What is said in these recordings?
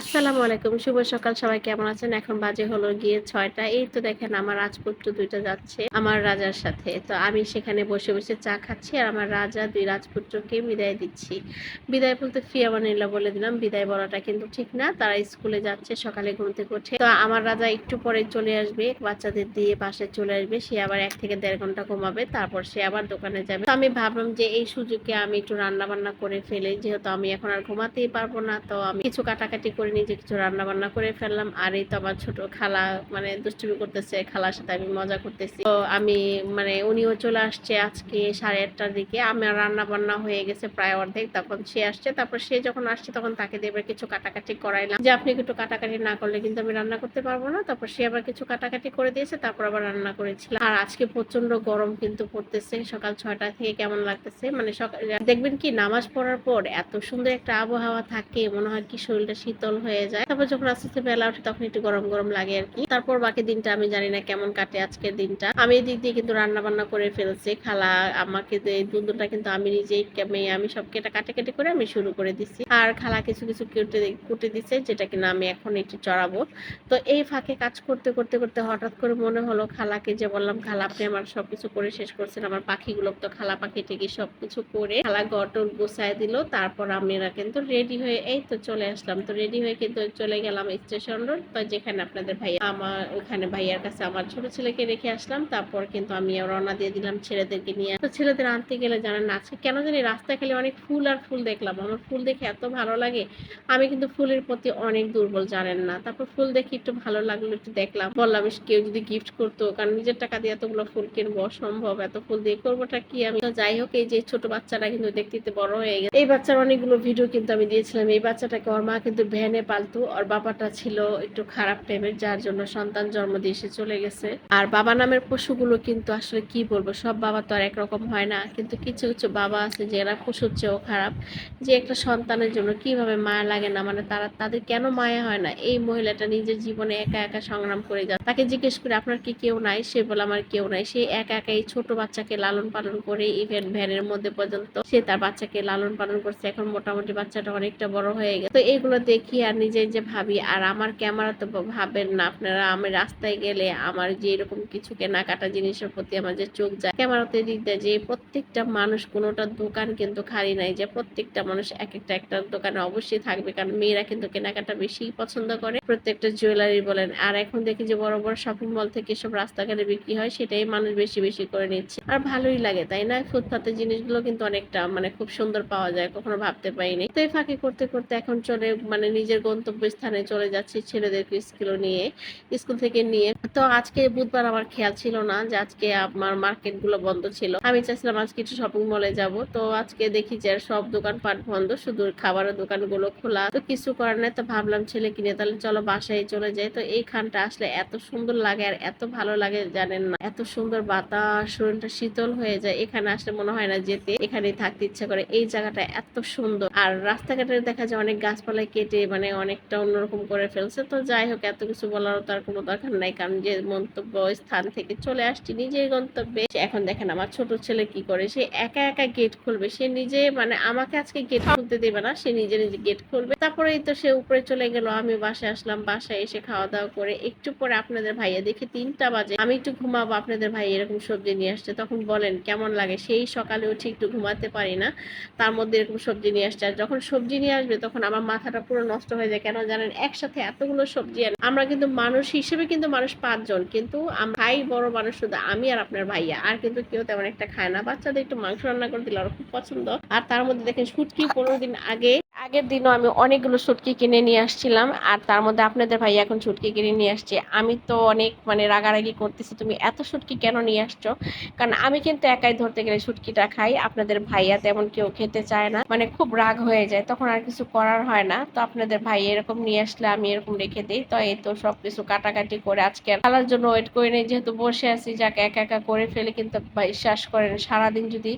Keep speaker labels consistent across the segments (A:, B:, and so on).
A: আসসালামু আলাইকুম, শুভ সকাল, সবাই কেমন আছেন? এখন বাজে হলো গিয়ে ছয়টা। এই তো দেখেন আমার রাজপুত্র দুইটা যাচ্ছে, আমার রাজার সাথে। তো আমি সেখানে বসে বসে চা খাচ্ছি আর আমার রাজা দুই রাজপুত্রকে বিদায় দিচ্ছি। বিদায় বলতে ফিয়ামানিল্লা বলে দিলাম, বিদায় বলাটা কিন্তু ঠিক না, তারা স্কুলে যাচ্ছে, সকালে ঘুম থেকে উঠে। তো আমার রাজা একটু পরে চলে আসবে, বাচ্চাদের দিয়ে পাশে চলে আসবে, সে আবার এক থেকে দেড় ঘণ্টা ঘুমাবে, তারপর সে আবার দোকানে যাবে। তো আমি ভাবলাম যে এই সুযোগে আমি একটু রান্না বান্না করে ফেলে, যেহেতু আমি এখন আর ঘুমাতেই পারব না, তো আমি কিছু কাটাকাটি করে নিজে কিছু রান্না বান্না করে ফেললাম। আর এই তো আমার ছোট খালা মানে দুষ্টুমি করতেছে, খালার সাথে আমি মজা করতেছি। তো আমি মানে উনিও চলে আসছে আজকে সাড়ে আটটার দিকে। আমার রান্না বান্না হয়ে গেছে প্রায় অর্ধেক। তখন সে আসছে, তারপর সে যখন আসছে তখন তাকে দিয়ে এবার কিছু কাটাকাটি করাইলাম। যে আপনি একটু কাটাকাটি না করলে কিন্তু আমি রান্না করতে পারব না। তারপর সে আবার কিছু কাটাকাটি করে দিয়েছে, তারপর আবার রান্না করেছিলাম। আর আজকে প্রচণ্ড গরম কিন্তু পড়তেছে। সকাল ছয়টা থেকে কেমন লাগতেছে? মানে সকাল দেখবেন কি, নামাজ পড়ার পর এত সুন্দর একটা আবহাওয়া থাকে। মনে হয় কি শরীরটা শীতল হয়ে যায়। তারপর যখন আস্তে আস্তে বেলা ওঠে তখন একটু গরম গরম লাগে আর কি। তারপর বাকি দিনটা আমি জানি না কেমন কাটে আজকের দিনটা। আমি এই দিক দিয়ে কিন্তু রান্না বান্না করে ফেলছি। খালা, আমাকে এই দুধটা কিন্তু আমি নিজেই আমি সব কেটে কাটে কেটে করে আমি শুরু করে দিছি। আর খালা কিছু কিছু কেটে কুটে দিছে যেটা কিনা আমি এখন একটু চড়াবো। তো এই ফাঁকে কাজ করতে করতে করতে হঠাৎ করে মনে হলো খালাকে যে বললাম, খালা, আপনি আমার সবকিছু করে শেষ করছেন। আমার পাখিগুলো তো খালা পাখি টেকি সবকিছু করে খালা গটর গোছায় দিল। তারপর আমরা কিন্তু রেডি হয়ে এই তো চলে আসলাম। তো রেডি হয়ে কিন্তু চলে গেলাম স্টেশন রোড তো যেখানে আপনাদের ভাই আমার ওখানে ভাইয়ার কাছে আমার ছোট ছেলেকে রেখে আসলাম। তারপর কিন্তু আমি রওনা দিয়ে দিলাম ছেলেদেরকে নিয়ে। তো ছেলেদের আনতে গেলে জানেন না, আজকে কেন জানি রাস্তায় খেলে অনেক ফুল আর ফুল দেখলাম। আমার ফুল দেখে এত ভালো লাগে। আমি কিন্তু ফুলের প্রতি অনেক দুর্বল, জানেন না। তারপর ফুল দেখে একটু ভালো লাগল, একটু দেখলাম। বললাম কেউ যদি গিফট করতো, কারণ নিজের টাকা দিয়ে এতগুলো ফুল কিনবো, অসম্ভব। এত ফুল দিয়ে করবোটা কি আমি? যাই হোক, এই যে ছোট বাচ্চাটা কিন্তু দেখতে বড় হয়ে গেছে। এই বাচ্চার অনেকগুলো ভিডিও কিন্তু আমি দিয়েছিলাম। এই বাচ্চাটাকে ওর মা কিন্তু ভ্যানে পালতো, ওর বাবাটা ছিল একটু খারাপ টাইপের যার জন্য সন্তান জন্ম দিয়ে সে চলে গেছে। আর বাবা নামের পশুগুলো কিন্তু আসলে কি বলব, সব বাবা তো আর একরকম হয় না। কিন্তু কিছু কিছু বাবা আছে যারা পশুর চেয়েও খারাপ। যে একটা সন্তানের জন্য কীভাবে মায়া লাগে না মানে তারা, তাদের কেন মায়া হয় না? এই মহিলাটা নিজের জীবনে একা একা সংগ্রাম করে যায় তাকে জিজ্ঞেস করে, আপনার কি কেউ নাই? সে বলে, আমার কেউ নাই। সে একা একা এই ছোট বাচ্চাকে লালন পালন করে ইভেন ভ্যানের মধ্যে পর্যন্ত, সে তার বাচ্চাকে লালন পালন করছে। এখন মোটামুটি বাচ্চাটা অনেকটা বড় হয়ে গেছে। তো এগুলো দেখি আর নিজে যে ভাবি, আর আমার ক্যামেরা তো ভাবেন না আপনারা, আমি রাস্তায় গেলে আমার যে এরকম কিছু কেনাকাটা জিনিসের প্রতি আমার যে চোখ যায় ক্যামেরাতে দিক দেয় যে প্রত্যেকটা মানুষ কোনোটা দোকান কিন্তু খালি নাই, যে প্রত্যেকটা মানুষ এক একটা একটা দোকানে অবশ্যই থাকবে, কারণ মেয়েরা কিন্তু কেনাকাটা বেশি পছন্দ করে। প্রত্যেকটা জুয়েলারি বলেন, আর এখন দেখি যে বড় বড় শপিং মল থেকে সব রাস্তাঘাটে বিক্রি হয়, সেটাই মানুষ বেশি বেশি করে নিচ্ছে। আর ভালোই লাগে, তাই না? ফুটপাতের জিনিসগুলো কিন্তু অনেকটা মানে খুব সুন্দর পাওয়া যায়, কখনো ভাবতে পারিনি। তো এই ফাঁকি করতে করতে এখন চলে মানে নিজের গন্তব্য স্থানে চলে যাচ্ছি ছেলেদেরকে স্কুল নিয়ে, স্কুল থেকে নিয়ে। তো আজকে বুধবার আমার খেয়াল ছিল না যে আজকে আমার মার্কেটগুলো বন্ধ ছিল। আমি চাইছিলাম আজকে একটু শপিং মলে যাব। তো আজকে দেখি যে সব দোকানপাট বন্ধ, শুধু খাবারের দোকানগুলো খোলা। তো কিছু করার নাই, তো ভাবলাম ছেলে কিনে, তাহলে চলো বাসায় চলে যাই। তো এইখানটা আসলে এত সুন্দর লাগে আর এত ভালো লাগে জানেন না। এত সুন্দর বাতাস, শরীরটা শীতল হয়ে যায়। এখানে আসলে মনে হয় না যেতে এখানে থাকতে ইচ্ছা করে। এই জায়গাটা এত সুন্দর। আর রাস্তাঘাটে দেখা যায় অনেক গাছপালা কেটে মানে অনেকটা অন্যরকম করে ফেলছে। তো যাই হোক, এত কিছু বলার তার কোনো দরকার নাই। কারণ যে মন্তব্য স্থান থেকে চলে আসছি, নিজের গন্তব্যে। এখন দেখেন আমার ছোট ছেলে কি করে? সে একা একা গেট খুলবে। সে নিজে মানে আমাকে আজকে গেট খুলতে দেবে না, সে নিজে নিজে গেট খুলবে। তারপরেই তো সে উপরে চলে গেল আমি বাসায় আসলাম। বাসায় এসে খাওয়া দাওয়া করে একটু পরে আপনাদের ভাইয়া দেখি তিনটা বাজে। আমি একটু ঘুমাবো, আপনাদের ভাই এরকম সবজি নিয়ে আসছে। তখন বলেন, কেমন লাগে? সেই সকালে উঠে একটু ঘুমাতে পারি না। তার মধ্যে এরকম সবজি নিয়ে আসছে। আর যখন সবজি নিয়ে আসবে, তখন আমার মাথাটা পুরো নষ্ট হয়ে যায়। কেন জানেন? একসাথে এতগুলো সবজি আমরা কিন্তু মানুষ হিসেবে কিন্তু মানুষ পাঁচজন। কিন্তু ভাই বড় মানুষ শুধু আমি আর আপনার ভাইয়া। আর কিন্তু কেউ তেমন একটা খায় না। বাচ্চাদের একটু মাংস রান্না করে দিলে ওর খুব পছন্দ। আর তার মধ্যে দেখেন সুটকি পনেরো দিন আগে আগের দিনও আমি অনেকগুলো শুটকি কিনে নিয়ে আসছিলাম, আর তার মধ্যে আপনাদের ভাই এখন শুটকি কিনে নিয়ে আসছে। আমি তো অনেক মানে রাগারাগি করতেছি, তুমি এত শুটকি কেন নিয়ে আসছো? কারণ আমি কিন্তু একাই ধরতে গেলে শুটকিটা খাই, আপনাদের ভাইয়া তেমন কেউ খেতে চায় না। মানে খুব রাগ হয়ে যায়, তখন আর কিছু করার হয় না। তো আপনাদের ভাই এরকম নিয়ে আসলে আমি এরকম রেখে দিই। তো এই তো সবকিছু কাটাকাটি করে আজকে খালার জন্য ওয়েট করে নেই, যেহেতু বসে আছি, যাকে একা একা করে ফেলে কিন্তু বিশ্বাস করেন, সারাদিন যদি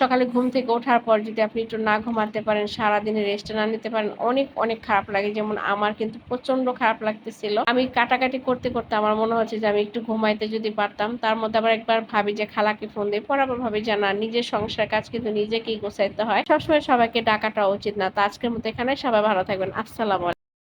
A: সকালে ঘুম থেকে ওঠার পর যদি আপনি একটু না ঘুমাতে পারেন, সারাদিনের রেস্ট না নিতে পারেন, অনেক অনেক খারাপ লাগে। যেমন আমার কিন্তু প্রচণ্ড খারাপ লাগতেছিল। আমি কাটাকাটি করতে করতে আমার মনে হচ্ছে যে আমি একটু ঘুমাইতে যদি পারতাম, তার মধ্যে আবার একবার ভাবি যে, খালাকে ফোন দিয়ে পর আবার ভাবি যে, না, নিজের সংসার কাজ কিন্তু নিজেকেই গোছাইতে হয়। সবসময় সবাইকে ডাকাটা উচিত না। তো আজকের মতো এখানে সবাই ভালো থাকবেন। আসসালাম